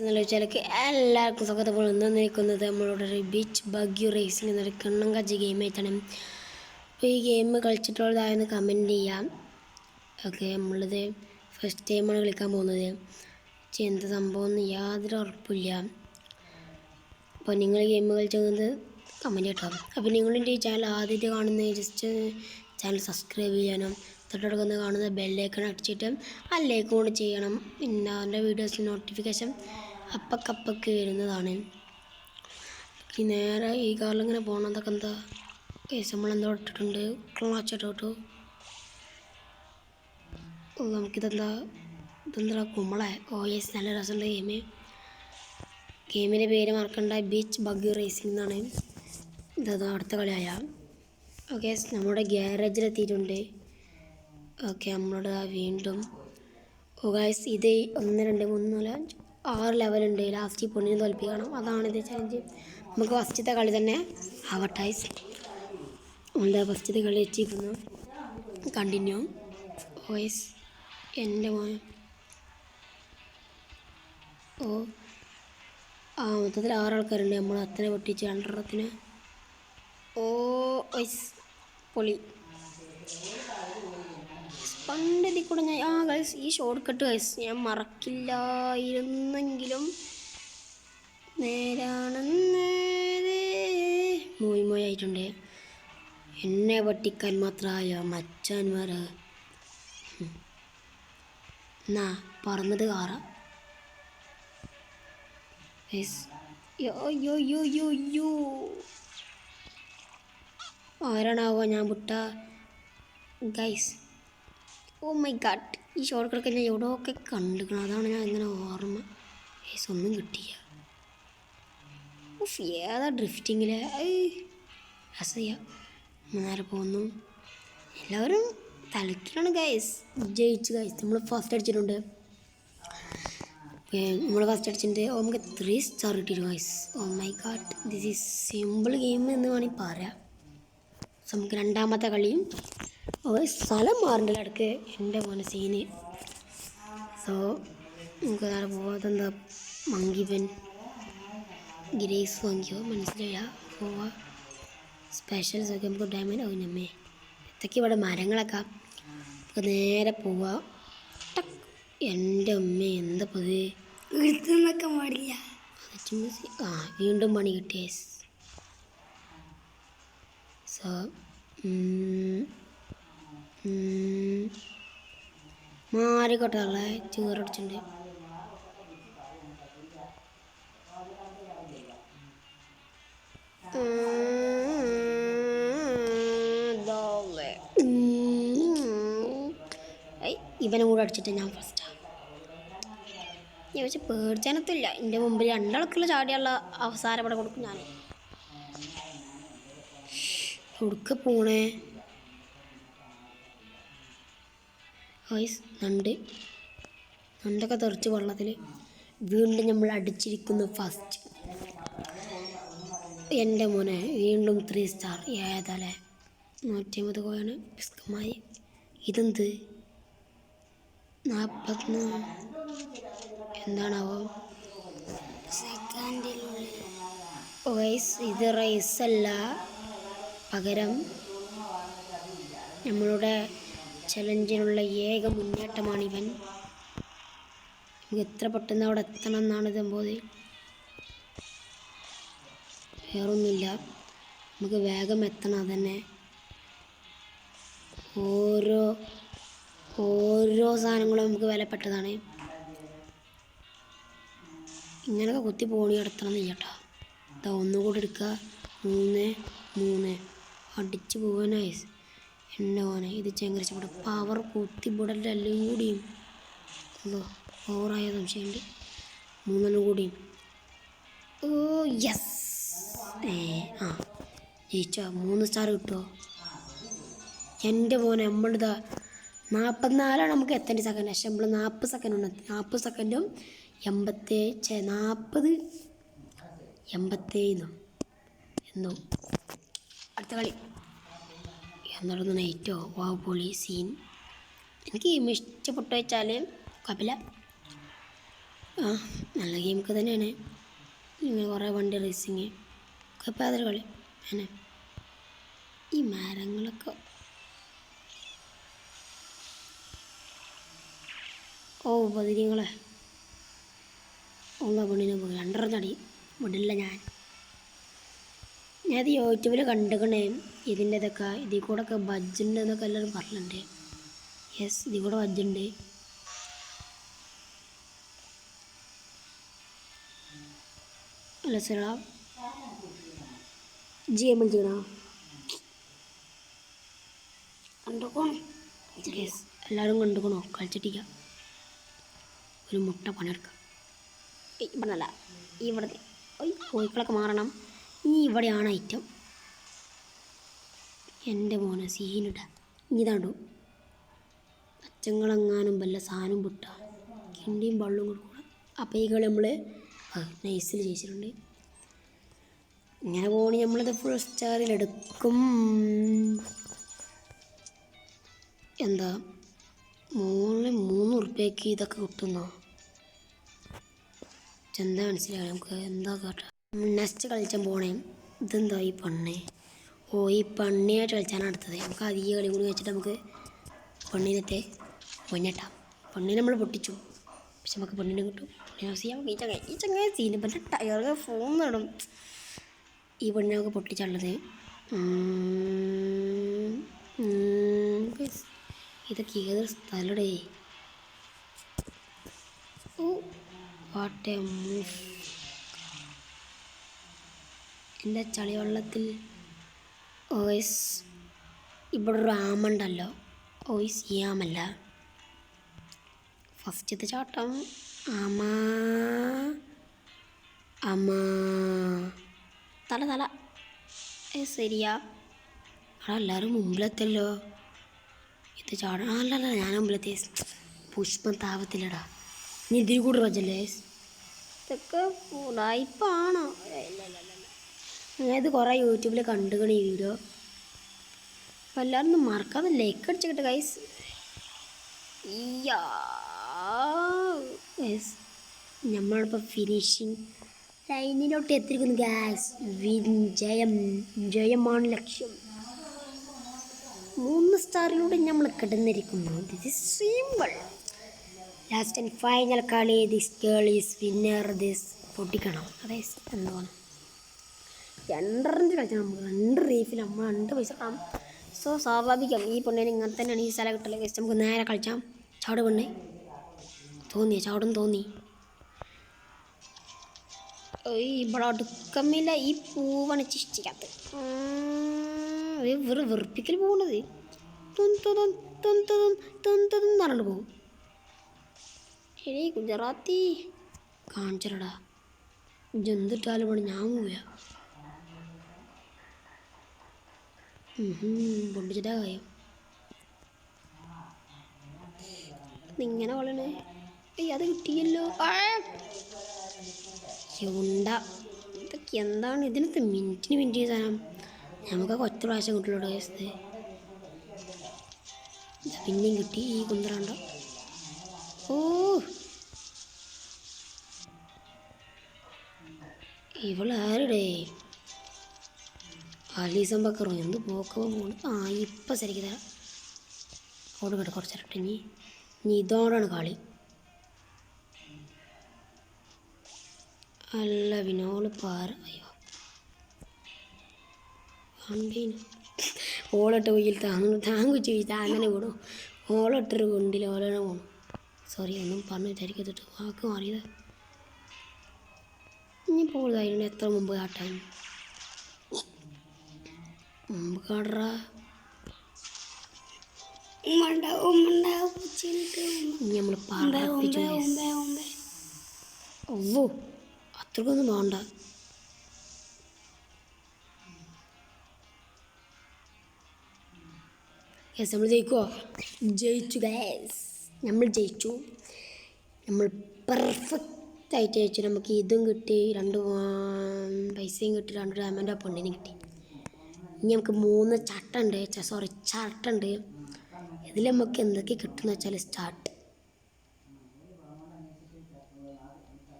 എന്നുള്ള വെച്ചാൽ എല്ലാവർക്കും പോലെ ഇന്ന് നിൽക്കുന്നത് നമ്മളോട് ഒരു ബീച്ച് ബഗ്യു റേസിംഗ് എന്നൊരു കണ്ണം കജ്ജി ഗെയിം ആയിട്ടാണ്. അപ്പോൾ ഈ ഗെയിം കളിച്ചിട്ടുള്ളതായെന്ന് കമന്റ് ചെയ്യാം. ഓക്കെ നമ്മളിത് ഫസ്റ്റ് ടൈമാണ് കളിക്കാൻ പോകുന്നത്. പക്ഷേ എന്ത് സംഭവം എന്ന് യാതൊരു ഉറപ്പില്ല. അപ്പോൾ നിങ്ങൾ ഗെയിം കളിച്ചത് കമന്റ് കേട്ടോ അപ്പോൾ നിങ്ങളുടെ ഈ ചാനൽ ആദ്യമായിട്ട് കാണുന്ന ജസ്റ്റ് ചാനൽ സബ്സ്ക്രൈബ് ചെയ്യാനും തൊട്ടടുക്കുന്ന കാണുന്ന ബെല്ലൈക്കൺ അടിച്ചിട്ട് ആ ലൈക്ക് കൂടി ചെയ്യണം. പിന്നെ അവന്റെ വീഡിയോസ് നോട്ടിഫിക്കേഷൻ അപ്പക്കപ്പക്ക് വരുന്നതാണ്. ഈ നേരെ ഈ കാറിൽ ഇങ്ങനെ പോകണതൊക്കെ എന്താ? കേസ് നമ്മളെന്തോ ഇട്ടിട്ടുണ്ട്. ക്ലാച്ച് ഇട്ടു ഓ നമുക്കിതെന്താ? ഇതെന്താ കുമ്പളെ? ഓ എസ് നല്ല രസമുണ്ട് ഗെയിം ഗെയിമിന്റെ പേര് മറക്കണ്ട. ബീച്ച് ബഗ്ഗി റേസിംഗ് എന്നാണ്. ഇതത് അടുത്ത കളിയായ. ഓക്കെ നമ്മുടെ ഗ്യാരേജിലെത്തിയിട്ടുണ്ട് ഓക്കെ നമ്മളോട് വീണ്ടും. ഓ ഗായ്സ് ഇത് ഒന്ന് രണ്ട് മൂന്ന് നാല് അഞ്ച് ആറ് ലെവലുണ്ട് ലാസ്റ്റ് പൊണ്ണിനെ തോൽപ്പിക്കണം. അതാണ് ഇത് ചലഞ്ച് നമുക്ക് ഫസ്റ്റത്തെ കളി തന്നെ ആവട്ടൈസ് നമ്മളുടെ ഫസ്റ്റത്തെ കളി വെച്ചിരിക്കുന്നു. കണ്ടിന്യൂ വോയിസ് എന്റെ മോൻ. ഓ ആ മൊത്തത്തിൽ ആറാൾക്കാരുണ്ട് നമ്മൾ അത്ര പൊട്ടിച്ച് രണ്ടെണ്ണത്തിന് ഓ വൈസ് പൊളി. പണ്ട് ഇതിൽ കൂടെ ഞാൻ ആ ഗൈസ് ഈ ഷോർട്ട് കട്ട് ഗൈസ് ഞാൻ മറക്കില്ലായിരുന്നെങ്കിലും നേരാണെന്ന് മോയ് മോയായിട്ടുണ്ട് എന്നെ പട്ടിക്കാൻ മാത്രമായ മച്ചാന്മാർ എന്നാ പറന്നത് കാറ. ആരാണാവോ ഞാൻ വിട്ട? ഗൈസ് ഓ മൈ ഗാഡ് ഈ ഷോർട്ട് കട്ടൊക്കെ ഞാൻ എവിടെയൊക്കെ കണ്ടിരിക്കണം? അതാണ് ഞാൻ ഇങ്ങനെ ഓർമ്മ. ഏസ് ഒന്നും കിട്ടിയ ഉഫ് ഏതാ ഡ്രിഫ്റ്റിങ്ങിൽ അസയ്യ നേരെ പോകുന്നു എല്ലാവരും തലക്കിലാണ് ഗൈസ് ജയിച്ചു ഗൈസ് നമ്മൾ ഫസ്റ്റ് അടിച്ചിട്ടുണ്ട്. നമ്മൾ ഫസ്റ്റ് അടിച്ചിട്ടുണ്ട്. ഓ നമുക്ക് ത്രീ സ്റ്റാർ കിട്ടിയിരുന്നു guys oh my god this is simple game എന്ന് വേണമെങ്കിൽ പറയാം. നമുക്ക് രണ്ടാമത്തെ കളിയും ഓ സ്ഥലം മാറണ്ടല്ലോ ഇടയ്ക്ക് എന്റെ മോനെ സീന്. സോ നമുക്ക് നേരെ പോകാതെ എന്താ മങ്കിവൻ ഗ്രേസ് വാങ്ങിയോ? മനസ്സിലായില്ല. പോവാ. സ്പെഷ്യൽസ് ഒക്കെ നമുക്ക് ഡയമണ്ട് ആവും നമ്മേ ഇതൊക്കെ ഇവിടെ മരങ്ങളൊക്കെ. നമുക്ക് നേരെ പോവാ. എന്റെ അമ്മ എന്താ പത് എടുത്തുനിന്നൊക്കെ പാടില്ല ആ വീണ്ടും പണി കിട്ടിയ. സോ മാറിക്കോട്ടെ ചേറടിച്ചിട്ടുണ്ട് ഇവനെ കൂടെ അടിച്ചിട്ട് ഞാൻ ഫസ്റ്റാ ഞാൻ പക്ഷെ പേടിച്ചാനത്തില്ല എന്റെ മുമ്പിൽ രണ്ടാൾക്കുള്ള ചാടിയുള്ള അവസാനം ഇവിടെ കൊടുക്കും ഞാൻ കൊടുക്ക പോണേ. വയസ് നണ്ട് നണ്ടൊക്കെ തെറിച്ച് വെള്ളത്തിൽ വീണ്ടും നമ്മൾ അടിച്ചിരിക്കുന്ന ഫസ്റ്റ് എന്റെ മോനെ വീണ്ടും ത്രീ സ്റ്റാർ ഏതല്ലേ നൂറ്റി അമ്പത് കോയാണ് പിസ്കമായി ഇതെന്ത്? നാൽപ്പത്തി എന്താണാവോ? സെക്കൻഡിനുള്ളിൽ വയസ് ഇത് റൈസല്ല പകരം നമ്മളുടെ ചലഞ്ചിനുള്ള ഏക മുന്നേറ്റമാണ് ഇവൻ നമുക്ക് എത്ര പെട്ടെന്ന് അവിടെ എത്തണം എന്നാണ് ഇതെമ്പോത് വേറൊന്നുമില്ല. നമുക്ക് വേഗം എത്തണം അതന്നെ. ഓരോ ഓരോ സാധനങ്ങളും നമുക്ക് വിലപ്പെട്ടതാണ്. ഇങ്ങനെയൊക്കെ കുത്തി പോണി എടുത്തണം ചെയ്യട്ടോ. ഇതാ ഒന്നുകൂടി എടുക്കുക. മൂന്ന് മൂന്ന്. അടിച്ച് പോകാനായി എന്നെ ഇത് ഇത് ചെങ്കരച്ചപ്പെടെ പവർ കുത്തി ഇവിടെ എല്ലാം കൂടിയും. എന്തോ പവറായ സംശയമുണ്ട്. മൂന്നെണ്ണം കൂടിയും. ഓ യെസ് ഏ ആ ജയിച്ചോ. മൂന്ന് സ്റ്റാർ കിട്ടുമോ എന്റെ മോനെ നമ്മളിതാ നാൽപ്പത്തിനാലാണ് നമുക്ക് എത്തേണ്ട സെക്കൻഡ് പക്ഷെ നമ്മൾ നാൽപ്പത് സെക്കൻഡ് ഉണ്ട് നാൽപ്പത് സെക്കൻഡും എൺപത്തേ നാൽപ്പത് എൺപത്തേന്നും എന്തോ അടുത്ത കളി. എന്താണെന്ന് നൈറ്റോ വാവുപൊളി സീൻ എനിക്ക് ഗെയിം ഇഷ്ടപ്പെട്ടു വെച്ചാൽ കപില. ആ നല്ല ഗെയിമൊക്കെ തന്നെയാണ്. ഇങ്ങനെ കുറേ വണ്ടി റേസിങ് അതൊരു കളി. അങ്ങനെ ഈ മരങ്ങളൊക്കെ. ഓ പതിരിങ്ങളെ ഉള്ള പെണ്ണിനെ പോയി. രണ്ടര തടി. വിടില്ല ഞാൻ. ഞാനത് യൂട്യൂബിൽ കണ്ടുക്കണേ. ഇതിന്റെ ഇതൊക്കെ ഇതിൽ കൂടെ ഒക്കെ ബജ്ജുണ്ട് എന്നൊക്കെ എല്ലാവരും പറഞ്ഞിട്ടുണ്ട് യെസ് ഇതിൽ കൂടെ ബജ്ജുണ്ട് അല്ല സാറാ ജി എം യെസ് എല്ലാവരും കണ്ടുക്കണോ? കളിച്ചിട്ടില്ല. ഒരു മുട്ട പണിയെടുക്കാം. ഇവിടെയല്ല ഇവിടെ കോഴിക്കളൊക്കെ മാറണം. ഈ ഇവിടെയാണ് ഐറ്റം. എന്റെ മോനെ സീനിട. ഇതാണ്ടു അച്ചങ്ങളെങ്ങാനും വല്ല സാധനം വിട്ട. കിണ്ടിയും വള്ളും കൊടുക്കണം അപ്പോൾ ഈ കളി നമ്മൾ നൈസിൽ ജയിച്ചിട്ടുണ്ട്. ഇങ്ങനെ പോണി നമ്മളിത് ഫുൾ സ്റ്റാറിലെടുക്കും എന്താ? മൂന്ന് മൂന്ന് ഉറുപ്പ്യക്ക് ഇതൊക്കെ കിട്ടുന്നോ? എന്താ മനസ്സിലായി? നമുക്ക് എന്താ കേട്ടോ? നെക്സ്റ്റ് കളിച്ചാൻ പോണേ. ഇതെന്താ ഈ പണ്ണേ? ഓ ഈ പണ്ണിയായിട്ട് കളിച്ചാണ് അടുത്തത് നമുക്ക് അധിക കളി കൂടി വെച്ചിട്ട് നമുക്ക് പെണ്ണിനത്തെ പൊന്നിട്ടാം. പെണ്ണിനെ നമ്മൾ പൊട്ടിച്ചു. പക്ഷെ നമുക്ക് പെണ്ണിനെ കിട്ടും. ഈ ചങ്ങ ഈ ചങ്ങ സീന് പിന്നെ ടയറ് ഫോൺ നടും. ഈ പെണ്ണിനെ നമുക്ക് പൊട്ടിച്ചുള്ളത്. ഇതൊക്കെ ഏത് സ്ഥലടേ. ഓ മൂവ് എന്റെ ചളിവെള്ളത്തിൽ ഓയിസ് ഇവിടെ ഒരു ആമുണ്ടല്ലോ. ഓയിസ് ഈ ഫസ്റ്റത്തെ ചാട്ടം ആമ അമ്മ തല തല. ശരിയാ. അവിടെ എല്ലാവരും മുമ്പിലെത്തല്ലോ. ഇത് ചാടണം. ആ, അല്ല അല്ല ഞാൻ മുമ്പിലെത്തി. പുഷ്പം താപത്തിലടാ നീ ഇതിൽ കൂടെ റജല്ലേ ഇതൊക്കെ ഉടായിപ്പാണോ ഇല്ല ഇല്ല. ഇത് കുറേ യൂട്യൂബിൽ കണ്ടുകണ ഈ വീഡിയോ. അപ്പം എല്ലാവരും ഒന്ന് മറക്കാതെ ലൈക്ക് അടിച്ചിട്ട് ഗൈസ് നമ്മളിപ്പോൾ ഫിനിഷിങ് ലൈനിലോട്ട് എത്തിയിരിക്കുന്നു ഗ്യാസ് വിജയം ജയമാണ് ലക്ഷ്യം. മൂന്ന് സ്റ്റാറിലൂടെ നമ്മൾ കിടന്നിരിക്കുന്നു. This is simple last and final കളി. This girl is winner this പൊട്ടിക്കണം. അതെ എന്താണ് രണ്ടറിഞ്ച് കളിച്ചാൽ നമുക്ക് രണ്ട് റീഫിൽ നമ്മൾ രണ്ട് പൈസ കാണും സോ സ്വാഭാവികം. ഈ പെണ്ണിന് ഇങ്ങനെ തന്നെയാണ് ഈ സ്ഥലം കിട്ടൽ. കഴിച്ച് നമുക്ക് നേരെ കളിച്ചാം. ചാട് പെണ്ണേ. തോന്നിയ? ചാടും തോന്നി. ഇവിടെ അടുക്കമില്ല. ഈ പൂവാണ് ചിഷ്ടിക്കാത്തത് വെറു വെറുപ്പിക്കൽ പോകണത് പറഞ്ഞിട്ട് പോകും. എടീ ഗുജറാത്തി. കാണിച്ചടാ. ജന്തിട്ടാലും ഞാൻ പോവുക. കാര്യം ഇങ്ങനെ വളണേ ഏയ് അത് കിട്ടിയല്ലോ! ഉണ്ട. ഇതൊക്കെ എന്താണ്? ഇതിനകത്ത് മിനിറ്റിന് മിനിറ്റ് സാധനം. നമുക്കൊക്കെ ഒറ്റ പ്രാവശ്യം കിട്ടുള്ളൂ കേസത് പിന്നെയും കിട്ടി ഈ കുന്തറണ്ട ഓ. ഇവളാരുടെ? അലീസം ബക്കറോ എന്ത് പോക്കോ പോണ് ആ ഇപ്പം ശരിക്ക് തരാം. ഓട് കേട്ടോ കുറച്ചിരട്ടെ ഇനി ഇനി ഇതോടാണ് കളി. അല്ല വിനോൾ പാറ. അയ്യോ. ഓളിട്ട് പോയിൽ താങ്ങ താങ്ങു ചോദിച്ചാൽ അങ്ങനെ വിടും ഓളിട്ടൊരു കൊണ്ടിൽ ഓലാണ് പോകണം സോറി ഒന്നും പറഞ്ഞു വിചാരിക്കത്തിട്ട് വാക്ക് മാറിയത് ഇനി പോകുന്നതായിരുന്നു എത്ര മുമ്പ് കാട്ടാൻ കാടറാ. ഉമ്മണ്ട ഉമ്മണ്ട ഇനി നമ്മൾ ഒവ്വോ അത്രക്കൊന്നും വേണ്ട. യെസ് നമ്മൾ ജയിക്കുമോ ജയിച്ചു ഗൈസ് നമ്മൾ ജയിച്ചു. നമ്മൾ പെർഫെക്റ്റ് ആയിട്ട് ജയിച്ചു. നമുക്ക് ഇതും കിട്ടി രണ്ട് പൈസയും കിട്ടി രണ്ട് ഡയമണ്ട് പൊണ്ണിനും പെണ്ണിനും കിട്ടി. ഇനി നമുക്ക് മൂന്ന് ചട്ടുണ്ട് സോറി ചട്ടുണ്ട്. ഇതിൽ നമുക്ക് എന്തൊക്കെ കിട്ടുമെന്ന് വെച്ചാൽ സ്റ്റാർട്ട്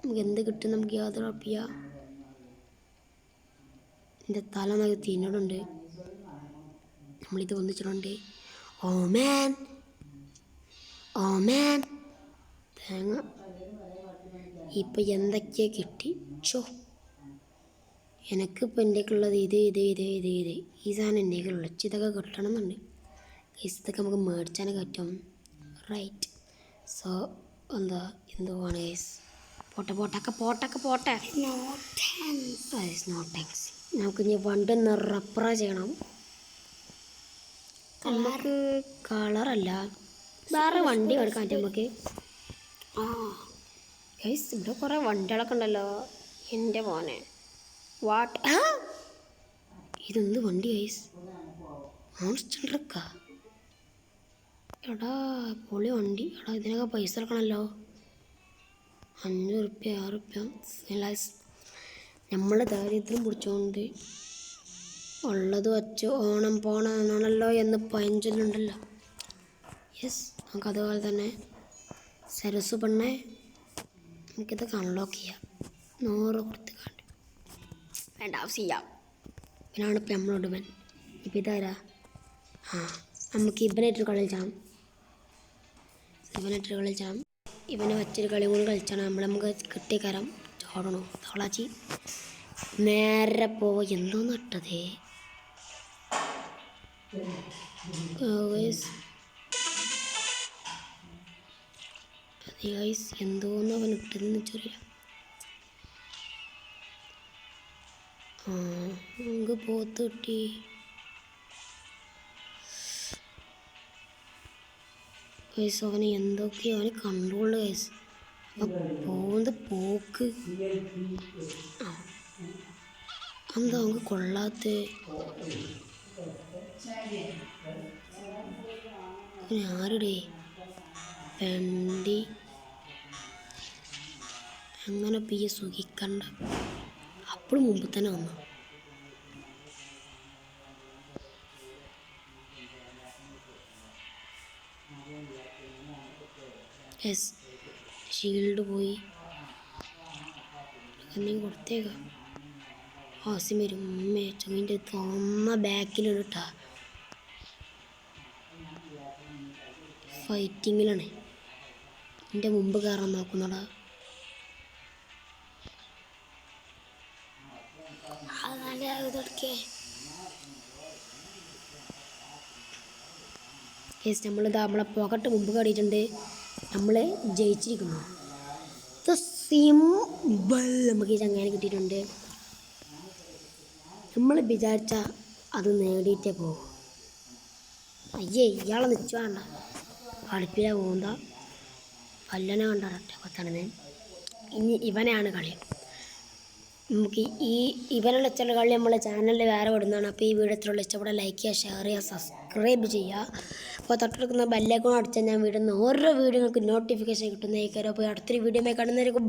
നമുക്ക് എന്ത് കിട്ടും നമുക്ക് യാതൊരു ഉറപ്പില്ല എന്റെ തല നമുക്ക് തിന്നടുണ്ട് നമ്മളിത് ഒന്നിച്ചിട്ടുണ്ട്. ഓ മാൻ ഓ മാൻ തേങ്ങ. ഇപ്പം എന്തൊക്കെയാ കിട്ടി? ചോ എനിക്കിപ്പോൾ എന്റെക്കുള്ളത് ഇത് ഇത് ഇത് ഇത് ഇത്. ഈ സാധനം എന്റെക്കുള്ള ഇതൊക്കെ കിട്ടണം എന്നുണ്ട് ഇതൊക്കെ നമുക്ക് മേടിച്ചാൽ പറ്റും. റൈറ്റ് സോ എന്താ എന്തുവാണ് ഗൈസ് പോട്ടെ പോട്ടൊക്കെ പോട്ടൊക്കെ പോട്ടെ നോ താങ്ക്സ് താങ്ക്സ് നമുക്ക് ഇനി വണ്ടി റപ്പറ ചെയ്യണം. നമുക്ക് കളറല്ല വേറെ വണ്ടി എടുക്കാൻ പറ്റും നമുക്ക്? ആ. ഗൈസ് ഇവിടെ കുറേ വണ്ടികളൊക്കെ ഉണ്ടല്ലോ. എന്റെ മോനെ. വാട്ട് ഇതെന്ത് വണ്ടി ഐസ്? മോൺസ്റ്റർ എടാ പൊളി വണ്ടി. എടാ ഇതിനൊക്കെ പൈസ എടുക്കണമല്ലോ അഞ്ഞൂറ് റുപ്യ ആറ് റുപ്യ ഗൈസ് നമ്മൾ ദാരിദ്ര്യം പിടിച്ചോണ്ട് ഉള്ളത് വച്ച് ഓണം പോണാണല്ലോ എന്ന് പഴഞ്ചൊല്ലുണ്ടല്ലോ. യെസ് നമുക്ക് അതുപോലെ തന്നെ സരസ് പെണ്ണെ നമുക്കിതൊക്കെ അൺലോക്ക് ചെയ്യാം. നൂറ് കൊടുത്ത് കണ്ട് വേണ്ട ആവശ്യമില്ല ഇവനാണ് ഇപ്പം നമ്മളോട് ഇവൻ. ഇപ്പം ഇതാരാ? ആ നമുക്ക് ഇവനായിട്ടൊരു കളി കളിച്ചാം ഇവനായിട്ടൊരു കളി കളിച്ചാം ഇവനെ വെച്ചൊരു കളി കൂടി കളിച്ചാണ് നമ്മൾ നമുക്ക് കിട്ടിക്കരം. ചോടണോ? തോളാച്ചി നേരെ പോവ എന്തോ നട്ടത്. എന്തോന്നവൻ അവൻ ഇട്ടതെന്ന് വെച്ചറിയില്ല നമുക്ക് പോത്തുട്ടി ഗൈസ് അവന് എന്തൊക്കെയോ അവന് കൺട്രോൾ ഗൈസ് പോകുന്നത് പോകുന്ന പോക്ക്. എന്താ നമുക്ക് കൊള്ളാത്ത? ആരുടെ? വണ്ടി അങ്ങനെ പിയെ സുഖിക്കണ്ട അപ്പോഴും മുമ്പ് തന്നെ വന്നു. യെസ് ഷീൽഡ് പോയി. എന്തെങ്കിലും കൊടുത്തേക്ക. ആസിം വരും. ഉമ്മേ ചുങ്ങിന്റെ തോന്ന ബാക്കിലിട്ടാ ഫൈറ്റിങ്ങിലാണ് എന്റെ മുമ്പ് കയറാൻ നോക്കുന്നടാ. യെസ് നമ്മളിതാ നമ്മളെ പോക്കറ്റ് മുമ്പ് കടിയിട്ടുണ്ട് നമ്മൾ ജയിച്ചിരിക്കുന്നു. സിമ്പിൾ നമുക്ക് ഈ ചങ്ങാനെ കിട്ടിയിട്ടുണ്ട്. നമ്മൾ വിചാരിച്ച അത് നേടിയിട്ടേ പോകും അയ്യേ ഇയാളെ നിച്ചു വേണ്ട. കളിപ്പിലെ പോകുന്ന വല്ലനെ കണ്ടറട്ടെ കൊത്തണനെ ഇനി ഇവനെയാണ് കളി. നമുക്ക് ഈ ഇവനുള്ള ഇഷ്ടമുള്ള നമ്മളെ ചാനലിൽ വേറെ വിടുന്നതാണ്. അപ്പോൾ ഈ വീഡിയോ ഇത്രയുള്ള ഇഷ്ടപ്പെടാൻ ലൈക്ക് ചെയ്യുക ഷെയർ ചെയ്യുക സബ്സ്ക്രൈബ് ചെയ്യുക. അപ്പോൾ തൊട്ടടുക്കുന്ന ബെല്ലേക്കോൺ അടിച്ചാൽ ഞാൻ വിടുന്ന ഓരോ വീഡിയോകൾക്ക് നോട്ടിഫിക്കേഷൻ കിട്ടുന്നതായിരിക്കും. അപ്പോൾ അടുത്തൊരു വീഡിയോ കാണുന്നതായിരിക്കും